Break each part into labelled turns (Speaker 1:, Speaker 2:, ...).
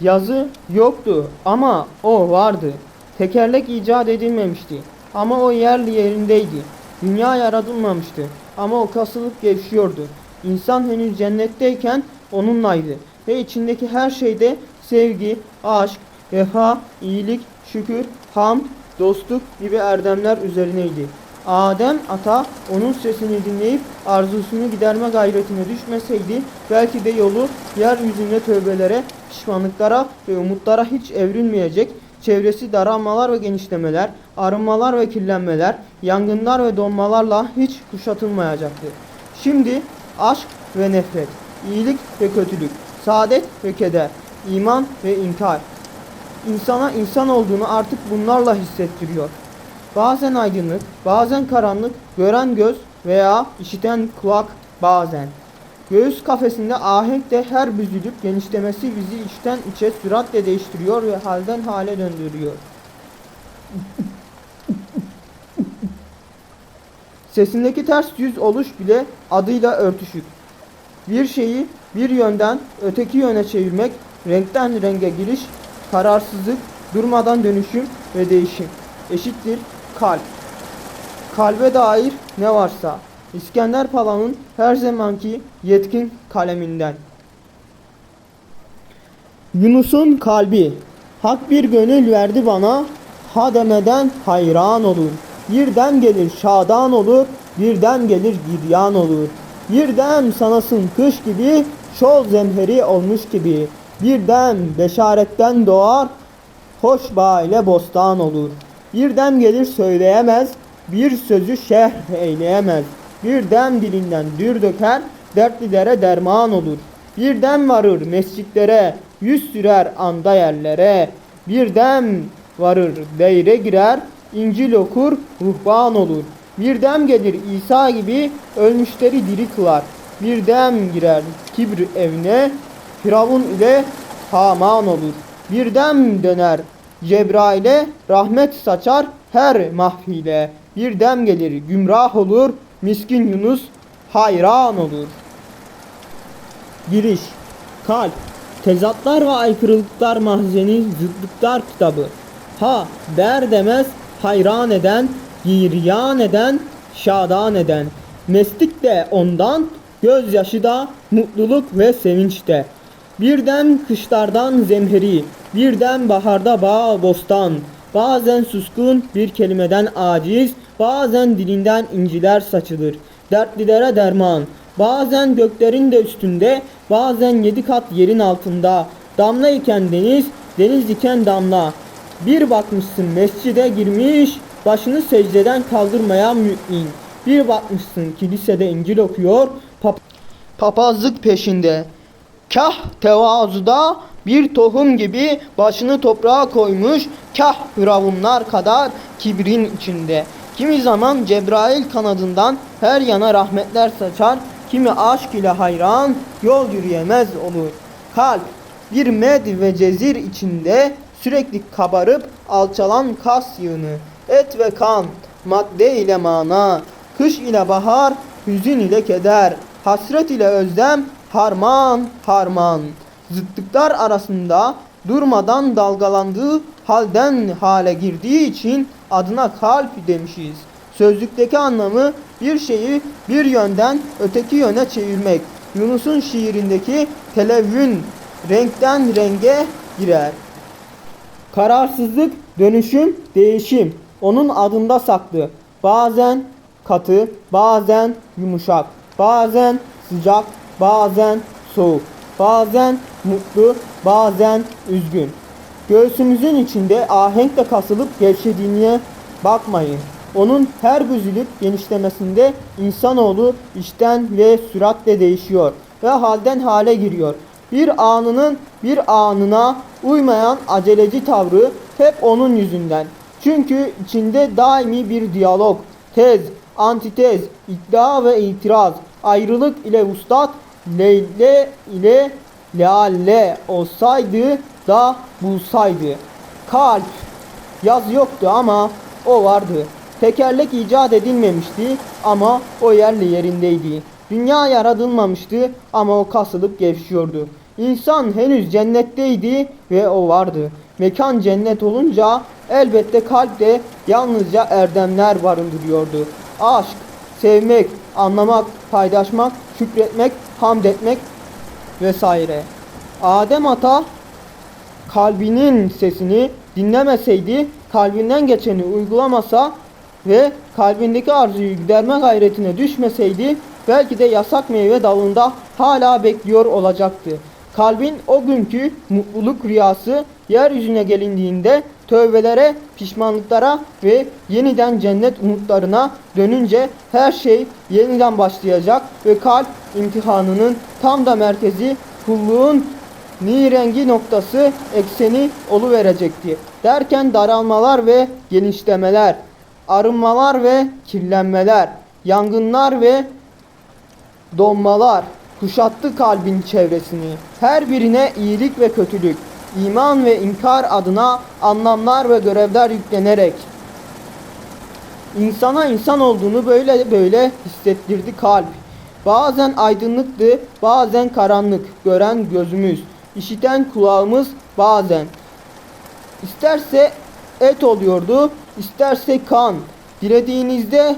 Speaker 1: Yazı yoktu ama o vardı. Tekerlek icat edilmemişti ama o yerli yerindeydi. Dünya yaratılmamıştı ama o kasılıp gevşiyordu. İnsan henüz cennetteyken onunlaydı ve içindeki her şeyde sevgi, aşk, vefa, iyilik, şükür, hamd, dostluk gibi erdemler üzerineydi. Adem ata onun sesini dinleyip arzusunu giderme gayretine düşmeseydi belki de yolu yeryüzünde tövbelere, pişmanlıklara ve umutlara hiç evrilmeyecek, çevresi daralmalar ve genişlemeler, arınmalar ve kirlenmeler, yangınlar ve donmalarla hiç kuşatılmayacaktı. Şimdi aşk ve nefret, iyilik ve kötülük, saadet ve keder, iman ve inkar, insana insan olduğunu artık bunlarla hissettiriyor. Bazen aydınlık, bazen karanlık, gören göz veya işiten kulak bazen. Göğüs kafesinde ahenkle her büzülüp genişlemesi bizi içten içe süratle değiştiriyor ve halden hale döndürüyor. Sesindeki ters yüz oluş bile adıyla örtüşük. Bir şeyi bir yönden öteki yöne çevirmek, renkten renge giriş, kararsızlık, durmadan dönüşüm ve değişim. Eşittir kalp. Kalbe dair ne varsa. İskender Pala'nın her zamanki yetkin kaleminden. Yunus'un kalbi. Hak bir gönül verdi bana. Ha demeden hayran olur? Birden gelir şadan olur Birden gelir giryan olur. Birden sanasın kış gibi Şol zemheri olmuş gibi. Birden beşaretten doğar Hoş ile bostan olur Birden gelir söyleyemez Bir sözü şerh eyleyemez. Birden dilinden dür döker Dertlilere derman olur. Birden varır mescitlere Yüz sürer anda yerlere. Birden varır deyre girer İncil okur ruhban olur. Birden gelir İsa gibi Ölmüşleri diri kılar. Birden girer kibr evine Firavun ile Haman olur. Birden döner Cebrail'e rahmet saçar her mahfile. Birden gelir gümrah olur Miskin Yunus hayran olur. Giriş Kalp Tezatlar ve aykırılıklar mahzeni zıtlıklar kitabı. Ha der demez hayran eden Giryan eden Şadan eden. Meslik de ondan Gözyaşı da mutluluk ve sevinç de Birden kışlardan zemheri Birden baharda bağ bostan. Bazen suskun bir kelimeden aciz Bazen dilinden inciler saçılır. Dertlilere derman Bazen göklerin de üstünde Bazen yedi kat yerin altında. Damla iken deniz Deniz iken damla. Bir bakmışsın mescide girmiş Başını secdeden kaldırmayan mümin Bir bakmışsın kilisede İncil okuyor pap Papazlık peşinde Kah tevazuda bir tohum gibi başını toprağa koymuş, kah firavunlar kadar kibrin içinde. Kimi zaman Cebrail kanadından her yana rahmetler saçar, kimi aşk ile hayran yol yürüyemez olur. Kalp bir med ve cezir içinde sürekli kabarıp alçalan kas yığını, et ve kan, madde ile mana, kış ile bahar, hüzün ile keder, hasret ile özlem, harman harman. Zıtlıklar arasında durmadan dalgalandığı halden hale girdiği için adına kalp demişiz. Sözlükteki anlamı bir şeyi bir yönden öteki yöne çevirmek. Yunus'un şiirindeki televvün renkten renge girer. Kararsızlık, dönüşüm, değişim. Onun adında saklı. Bazen katı, bazen yumuşak, bazen sıcak, bazen soğuk, bazen mutlu, bazen üzgün. Göğsümüzün içinde ahenkle kasılıp gevşediğine bakmayın. Onun her büzülüp genişlemesinde insanoğlu içten ve süratle değişiyor ve halden hale giriyor. Bir anının bir anına uymayan aceleci tavrı hep onun yüzünden. Çünkü içinde daimi bir diyalog, tez, antitez, iddia ve itiraz, ayrılık ile ustat, leyle ile leale olsaydı da bulsaydı. Kalp, yaz yoktu ama o vardı. Tekerlek icat edilmemişti ama o yerli yerindeydi. Dünya yaratılmamıştı ama o kasılıp gevşiyordu. İnsan henüz cennetteydi ve o vardı. Mekan cennet olunca elbette kalpte yalnızca erdemler barındırıyordu. Aşk, sevmek, anlamak, paylaşmak, şükretmek, hamd etmek vesaire. Adem Ata kalbinin sesini dinlemeseydi, kalbinden geçeni uygulamasa ve kalbindeki arzuyu giderme gayretine düşmeseydi belki de yasak meyve dalında hala bekliyor olacaktı. Kalbin o günkü mutluluk rüyası yeryüzüne gelindiğinde tövbelere, pişmanlıklara ve yeniden cennet umutlarına dönünce her şey yeniden başlayacak ve kalp imtihanının tam da merkezi kulluğun nirengi noktası ekseni verecekti. Derken daralmalar ve genişlemeler, arınmalar ve kirlenmeler, yangınlar ve donmalar kuşattı kalbin çevresini. Her birine iyilik ve kötülük, iman ve inkar adına anlamlar ve görevler yüklenerek insana insan olduğunu böyle böyle hissettirdi kalp. Bazen aydınlıktı, bazen karanlık, gören gözümüz, işiten kulağımız bazen. İsterse et oluyordu, isterse kan. Dilediğinizde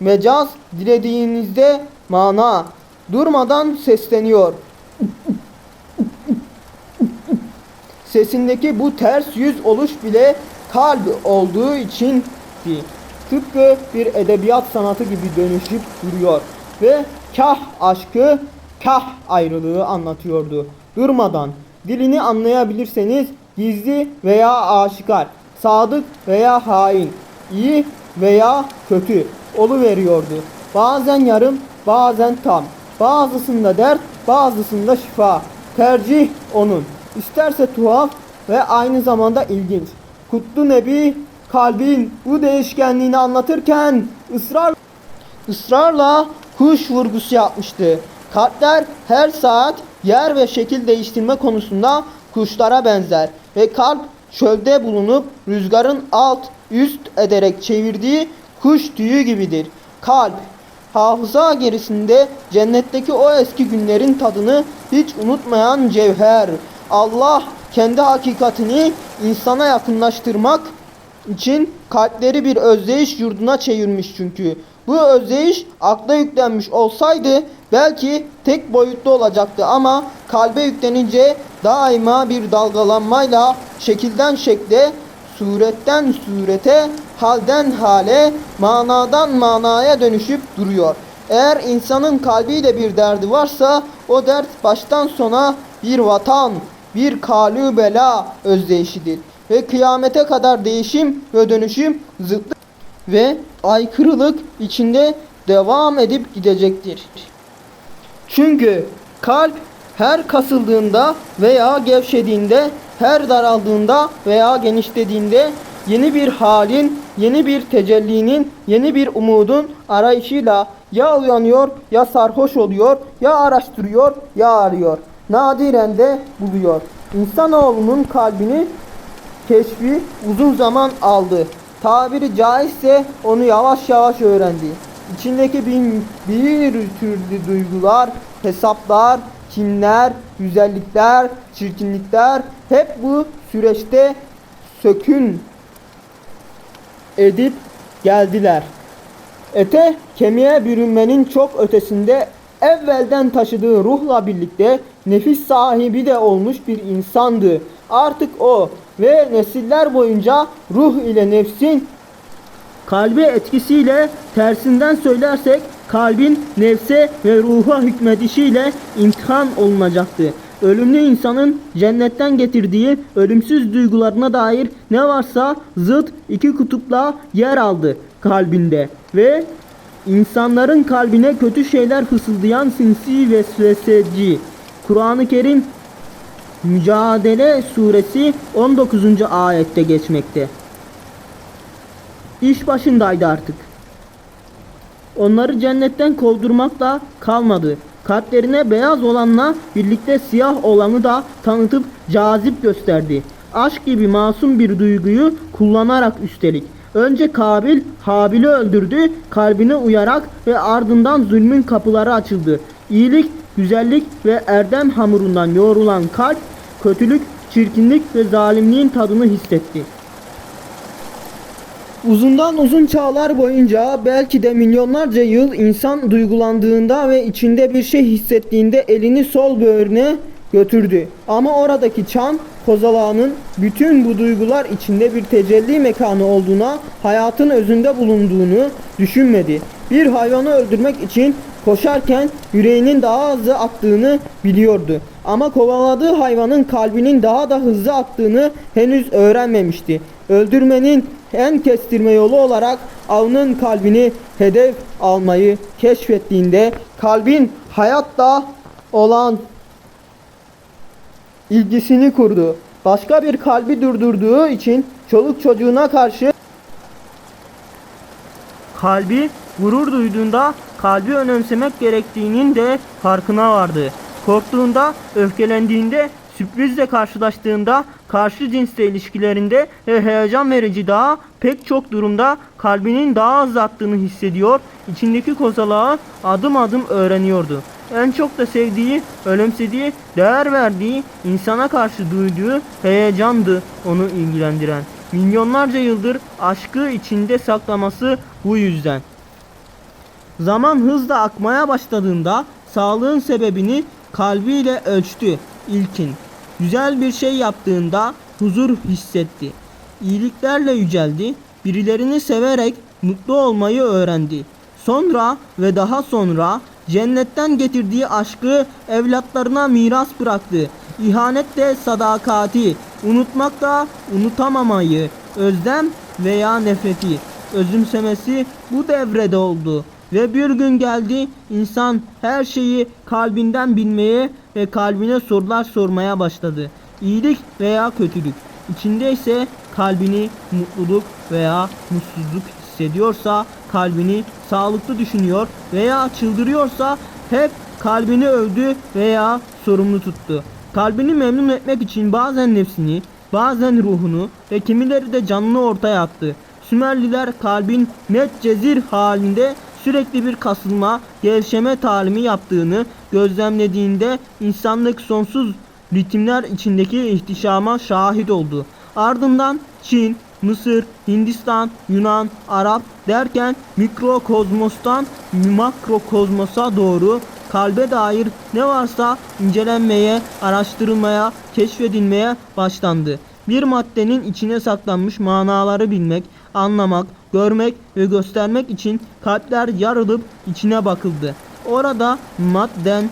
Speaker 1: mecaz, dilediğinizde mana. Durmadan sesleniyor. Sesindeki bu ters yüz oluş bile kalp olduğu içindi. Tıpkı bir edebiyat sanatı gibi dönüşüp duruyor ve kah aşkı, kah ayrılığı anlatıyordu. Durmadan dilini anlayabilirseniz gizli veya aşikar, sadık veya hain, iyi veya kötü veriyordu. Bazen yarım, bazen tam. Bazısında dert, bazısında şifa. Tercih onun. İsterse tuhaf ve aynı zamanda ilginç. Kutlu Nebi kalbin bu değişkenliğini anlatırken ısrar ısrarla kuş vurgusu yapmıştı. Kalpler her saat yer ve şekil değiştirme konusunda kuşlara benzer ve kalp çölde bulunup rüzgarın alt üst ederek çevirdiği kuş tüyü gibidir. Kalp hafıza gerisinde cennetteki o eski günlerin tadını hiç unutmayan cevher. Allah kendi hakikatini insana yakınlaştırmak için kalpleri bir özdeyiş yurduna çevirmiş çünkü. Bu özdeyiş akla yüklenmiş olsaydı belki tek boyutlu olacaktı ama kalbe yüklenince daima bir dalgalanmayla şekilden şekle, suretten surete, halden hale, manadan manaya dönüşüp duruyor. Eğer insanın kalbiyle bir derdi varsa o dert baştan sona bir vatan, bir kalü bela özdeyişidir. Ve kıyamete kadar değişim ve dönüşüm zıtlık ve aykırılık içinde devam edip gidecektir. Çünkü kalp her kasıldığında veya gevşediğinde, her daraldığında veya genişlediğinde yeni bir halin, yeni bir tecellinin, yeni bir umudun arayışıyla ya uyanıyor, ya sarhoş oluyor, ya araştırıyor, ya arıyor. Nadiren de buluyor. İnsanoğlunun kalbini keşfi uzun zaman aldı. Tabiri caizse onu yavaş yavaş öğrendi. İçindeki bin, bir türlü duygular, hesaplar, kinler, güzellikler, çirkinlikler hep bu süreçte sökün edip geldiler. Ete kemiğe bürünmenin çok ötesinde evvelden taşıdığı ruhla birlikte nefis sahibi de olmuş bir insandı. Artık o ve nesiller boyunca ruh ile nefsin kalbe etkisiyle tersinden söylersek kalbin nefse ve ruha hükmedişiyle imtihan olunacaktı. Ölümlü insanın cennetten getirdiği ölümsüz duygularına dair ne varsa zıt iki kutupla yer aldı kalbinde ve insanların kalbine kötü şeyler fısıldayan sinsi ve süreseci. Kur'an-ı Kerim Mücadele suresi 19. ayette geçmekte. İş başındaydı artık. Onları cennetten kovdurmakla kalmadı. Kalplerine beyaz olanla birlikte siyah olanı da tanıtıp cazip gösterdi. Aşk gibi masum bir duyguyu kullanarak üstelik. Önce Kabil Habil'i öldürdü, kalbine uyarak ve ardından zulmün kapıları açıldı. İyilik, güzellik ve erdem hamurundan yoğrulan kalp, kötülük, çirkinlik ve zalimliğin tadını hissetti. Uzundan uzun çağlar boyunca belki de milyonlarca yıl insan duygulandığında ve içinde bir şey hissettiğinde elini sol böğrüne götürdü. Ama oradaki çan kozalağının bütün bu duygular içinde bir tecelli mekanı olduğuna, hayatın özünde bulunduğunu düşünmedi. Bir hayvanı öldürmek için koşarken yüreğinin daha hızlı attığını biliyordu. Ama kovaladığı hayvanın kalbinin daha da hızlı attığını henüz öğrenmemişti. Öldürmenin en kestirme yolu olarak avının kalbini hedef almayı keşfettiğinde kalbin hayatta olan ilgisini kurdu. Başka bir kalbi durdurduğu için çoluk çocuğuna karşı kalbi gurur duyduğunda kalbi önemsemek gerektiğinin de farkına vardı. Korktuğunda, öfkelendiğinde, sürprizle karşılaştığında, karşı cinsle ilişkilerinde ve heyecan verici daha pek çok durumda kalbinin daha hızlı attığını hissediyor, içindeki kozalağı adım adım öğreniyordu. En çok da sevdiği, önemsediği, değer verdiği, insana karşı duyduğu heyecandı onu ilgilendiren. Milyonlarca yıldır aşkı içinde saklaması bu yüzden. Zaman hızla akmaya başladığında sağlığın sebebini kalbiyle ölçtü ilkin. Güzel bir şey yaptığında huzur hissetti. İyiliklerle yüceldi. Birilerini severek mutlu olmayı öğrendi. Sonra ve daha sonra cennetten getirdiği aşkı evlatlarına miras bıraktı. İhanetle sadakati, unutmakla unutamamayı, özlem veya nefreti, özümsemesi bu devrede oldu. Ve bir gün geldi insan her şeyi kalbinden bilmeye ve kalbine sorular sormaya başladı. İyilik veya kötülük. İçinde ise kalbini mutluluk veya mutsuzluk hissediyorsa kalbini sağlıklı düşünüyor veya çıldırıyorsa hep kalbini övdü veya sorumlu tuttu. Kalbini memnun etmek için bazen nefsini, bazen ruhunu ve kimileri de canını ortaya attı. Sümerliler kalbin net cezir halinde sürekli bir kasılma, gevşeme talimi yaptığını gözlemlediğinde insanlık sonsuz ritimler içindeki ihtişama şahit oldu. Ardından Çin, Mısır, Hindistan, Yunan, Arap derken mikrokozmostan makrokozmosa doğru kalbe dair ne varsa incelenmeye, araştırılmaya, keşfedilmeye başlandı. Bir maddenin içine saklanmış manaları bilmek, anlamak, görmek ve göstermek için kalpler yarılıp içine bakıldı. Orada madden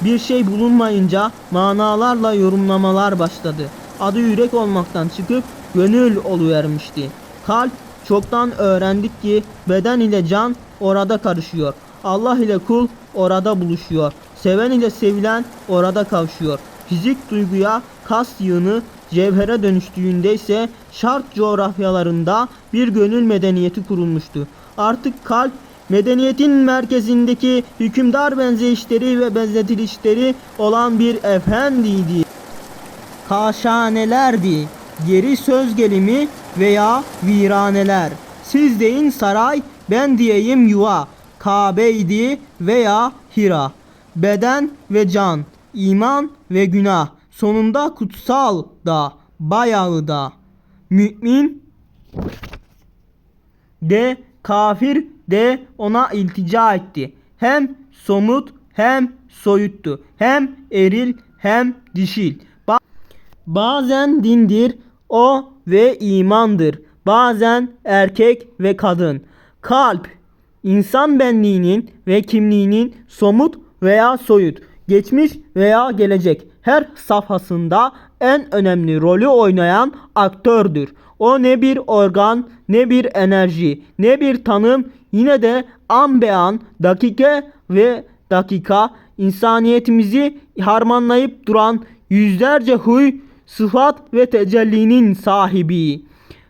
Speaker 1: bir şey bulunmayınca manalarla yorumlamalar başladı. Adı yürek olmaktan çıkıp gönül oluvermişti. Kalp çoktan öğrendik ki beden ile can orada karışıyor. Allah ile kul orada buluşuyor. Seven ile sevilen orada kavuşuyor. Fizik duyguya kas yığını cevhere dönüştüğünde ise şark coğrafyalarında bir gönül medeniyeti kurulmuştu. Artık kalp medeniyetin merkezindeki hükümdar benzeyişleri ve benzetilişleri olan bir efendiydi. Kaşanelerdi. Geri söz gelimi veya viraneler. Siz deyin saray, ben diyeyim yuva. Kabe'ydi veya Hira. Beden ve can, iman ve günah. Sonunda kutsal da, bayağı da. Mümin de kafir de ona iltica etti. Hem somut hem soyuttu. Hem eril hem dişil. Ba- Bazen dindir o ve imandır. Bazen erkek ve kadın. Kalp insan benliğinin ve kimliğinin somut veya soyut, geçmiş veya gelecek her safhasında en önemli rolü oynayan aktördür. O ne bir organ, ne bir enerji, ne bir tanım, yine de an be an, dakika ve dakika insaniyetimizi harmanlayıp duran yüzlerce huy, sıfat ve tecellinin sahibi.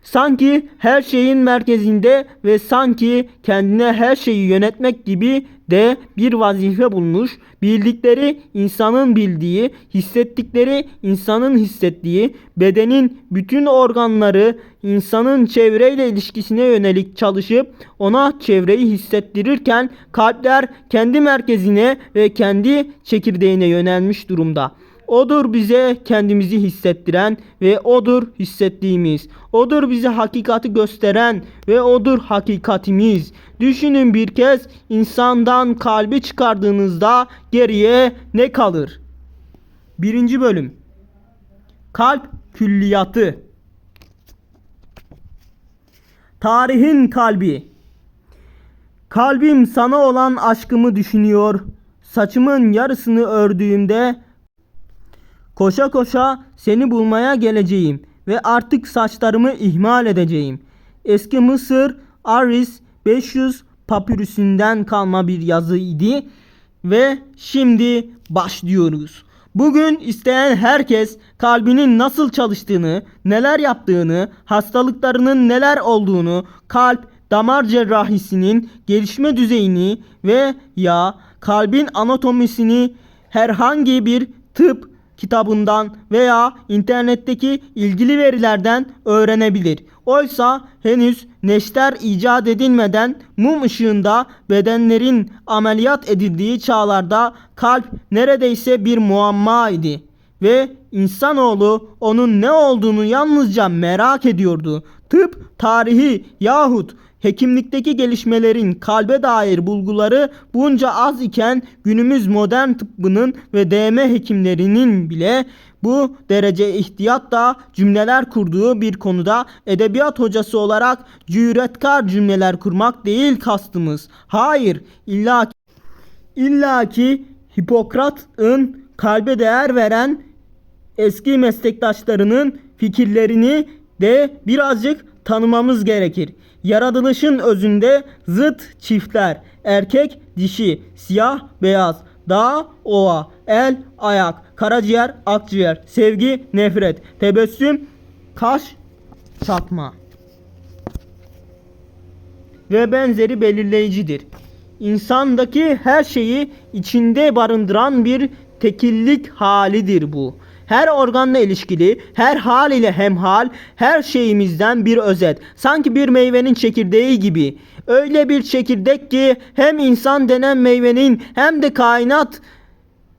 Speaker 1: Sanki her şeyin merkezinde ve sanki kendine her şeyi yönetmek gibi de bir vazife bulmuş. Bildikleri insanın bildiği, hissettikleri insanın hissettiği, bedenin bütün organları insanın çevreyle ilişkisine yönelik çalışıp ona çevreyi hissettirirken kalpler kendi merkezine ve kendi çekirdeğine yönelmiş durumda. Odur bize kendimizi hissettiren ve odur hissettiğimiz. Odur bize hakikati gösteren ve odur hakikatimiz. Düşünün bir kez insandan kalbi çıkardığınızda geriye ne kalır? Birinci bölüm. Kalp külliyatı. Tarihin kalbi. Kalbim sana olan aşkımı düşünüyor. Saçımın yarısını ördüğümde Koşa koşa seni bulmaya geleceğim ve artık saçlarımı ihmal edeceğim. Eski Mısır Aris 500 papürüsünden kalma bir yazı idi ve şimdi başlıyoruz. Bugün isteyen herkes kalbinin nasıl çalıştığını, neler yaptığını, hastalıklarının neler olduğunu, kalp damar cerrahisinin gelişme düzeyini ve ya kalbin anatomisini herhangi bir tıp kitabından veya internetteki ilgili verilerden öğrenebilir. Oysa henüz neşter icat edilmeden mum ışığında bedenlerin ameliyat edildiği çağlarda kalp neredeyse bir muamma idi ve insanoğlu onun ne olduğunu yalnızca merak ediyordu. Tıp tarihi yahut hekimlikteki gelişmelerin kalbe dair bulguları bunca az iken günümüz modern tıbbının ve DM hekimlerinin bile bu derece ihtiyatla cümleler kurduğu bir konuda edebiyat hocası olarak cüretkar cümleler kurmak değil kastımız. Hayır, illa illa ki Hipokrat'ın kalbe değer veren eski meslektaşlarının fikirlerini de birazcık tanımamız gerekir. Yaratılışın özünde zıt çiftler, erkek, dişi, siyah, beyaz, dağ, ova, el, ayak, karaciğer, akciğer, sevgi, nefret, tebessüm, kaş, çatma ve benzeri belirleyicidir. İnsandaki her şeyi içinde barındıran bir tekillik halidir bu. Her organla ilişkili, her hal ile hemhal, her şeyimizden bir özet. Sanki bir meyvenin çekirdeği gibi. Öyle bir çekirdek ki hem insan denen meyvenin hem de kainat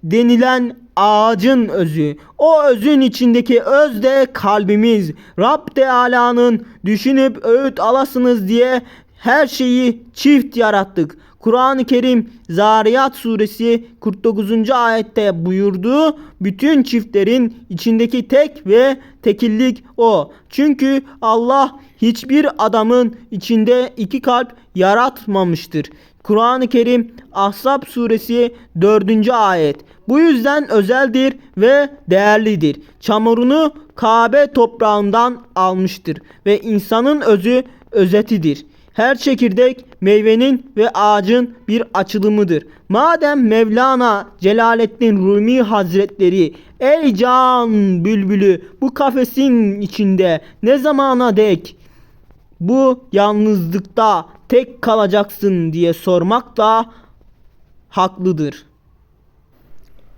Speaker 1: denilen ağacın özü. O özün içindeki öz de kalbimiz. Rab Teala'nın düşünüp öğüt alasınız diye her şeyi çift yarattık. Kur'an-ı Kerim Zariyat suresi 49. ayette buyurduğu bütün çiftlerin içindeki tek ve tekillik o. Çünkü Allah hiçbir adamın içinde iki kalp yaratmamıştır. Kur'an-ı Kerim Ahzab suresi 4. ayet. Bu yüzden özeldir ve değerlidir. Çamurunu Kabe toprağından almıştır ve insanın özü özetidir. Her çekirdek meyvenin ve ağacın bir açılımıdır. Madem Mevlana Celaleddin Rumi Hazretleri ey can bülbülü bu kafesin içinde ne zamana dek bu yalnızlıkta tek kalacaksın diye sormak da haklıdır.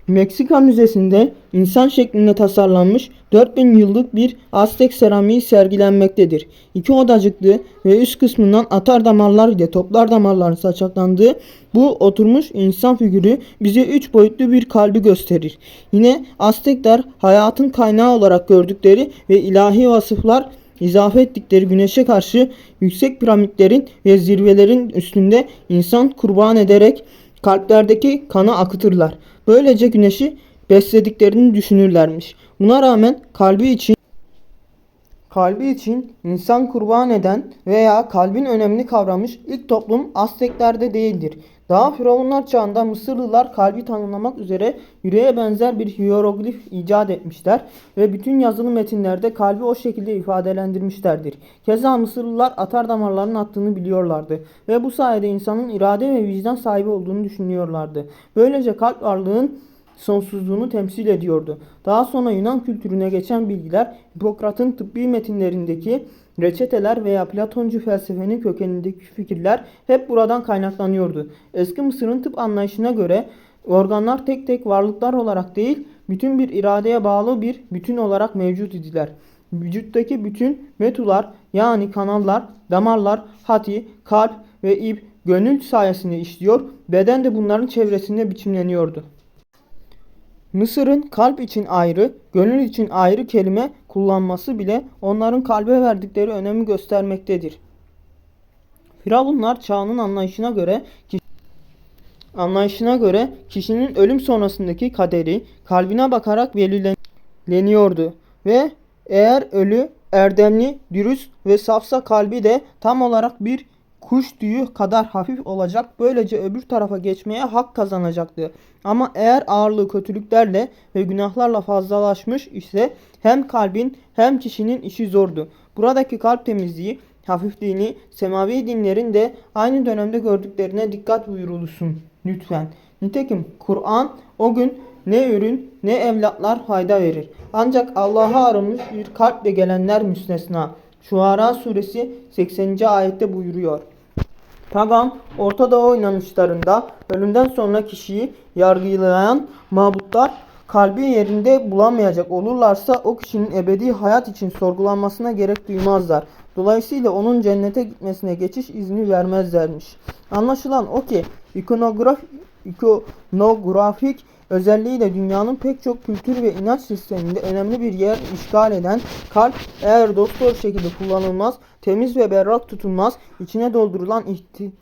Speaker 1: Meksika Müzesi'nde insan şeklinde tasarlanmış 4000 yıllık bir Aztek seramiği sergilenmektedir. İki odacıklı ve üst kısmından atar damarlar ile toplar damarların saçaklandığı bu oturmuş insan figürü bize üç boyutlu bir kalbi gösterir. Yine Aztekler hayatın kaynağı olarak gördükleri ve ilahi vasıflar izafe ettikleri güneşe karşı yüksek piramitlerin ve zirvelerin üstünde insan kurban ederek kalplerdeki kanı akıtırlar. Böylece güneşi beslediklerini düşünürlermiş. Buna rağmen kalbi için kalbi için insan kurban eden veya kalbin önemini kavramış ilk toplum Azteklerde değildir. Daha Firavunlar çağında Mısırlılar kalbi tanımlamak üzere yüreğe benzer bir hieroglif icat etmişler ve bütün yazılı metinlerde kalbi o şekilde ifadelendirmişlerdir. Keza Mısırlılar atar damarlarının attığını biliyorlardı ve bu sayede insanın irade ve vicdan sahibi olduğunu düşünüyorlardı. Böylece kalp varlığın sonsuzluğunu temsil ediyordu. Daha sonra Yunan kültürüne geçen bilgiler Hipokrat'ın tıbbi metinlerindeki reçeteler veya Platoncu felsefenin kökenindeki fikirler hep buradan kaynaklanıyordu. Eski Mısır'ın tıp anlayışına göre organlar tek tek varlıklar olarak değil, bütün bir iradeye bağlı bir bütün olarak mevcut idiler. Vücuttaki bütün metular yani kanallar, damarlar, hati, kalp ve ip gönül sayesinde işliyor, beden de bunların çevresinde biçimleniyordu. Mısır'ın kalp için ayrı, gönül için ayrı kelime kullanması bile onların kalbe verdikleri önemi göstermektedir. Firavunlar çağının anlayışına göre anlayışına göre kişinin ölüm sonrasındaki kaderi kalbine bakarak belirleniyordu ve eğer ölü, erdemli, dürüst ve safsa kalbi de tam olarak bir kuş tüyü kadar hafif olacak. Böylece öbür tarafa geçmeye hak kazanacaktı. Ama eğer ağırlığı kötülüklerle ve günahlarla fazlalaşmış ise hem kalbin hem kişinin işi zordu. Buradaki kalp temizliği, hafifliğini semavi dinlerin de aynı dönemde gördüklerine dikkat buyurulsun lütfen. Nitekim Kur'an o gün ne ürün ne evlatlar fayda verir. Ancak Allah'a arınmış bir kalple gelenler müstesna. Şuara suresi 80. ayette buyuruyor. Pagan, Orta Doğu inanışlarında ölümden sonra kişiyi yargılayan mabutlar kalbi yerinde bulamayacak olurlarsa o kişinin ebedi hayat için sorgulanmasına gerek duymazlar. Dolayısıyla onun cennete gitmesine geçiş izni vermezlermiş. Anlaşılan o ki ikonograf, ikonografik özelliğiyle dünyanın pek çok kültür ve inanç sisteminde önemli bir yer işgal eden kalp eğer doktor şekilde kullanılmaz, temiz ve berrak tutulmaz, içine doldurulan ihti,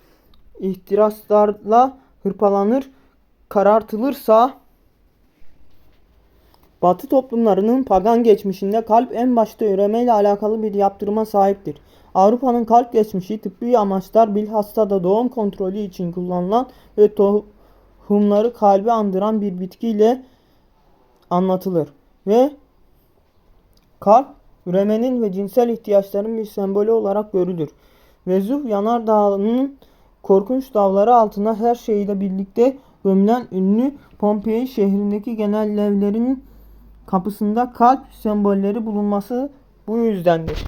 Speaker 1: ihtiraslarla hırpalanır, karartılırsa Batı toplumlarının pagan geçmişinde kalp en başta üremeyle alakalı bir yaptırıma sahiptir. Avrupa'nın kalp geçmişi tıbbi amaçlar bilhassa da doğum kontrolü için kullanılan ve tohumları kalbi andıran bir bitkiyle anlatılır. Ve kalp üremenin ve cinsel ihtiyaçların bir sembolü olarak görülür. Vezuv yanardağının korkunç dağları altına her şeyiyle birlikte gömülen ünlü Pompei şehrindeki genel levlerin kapısında kalp sembolleri bulunması bu yüzdendir.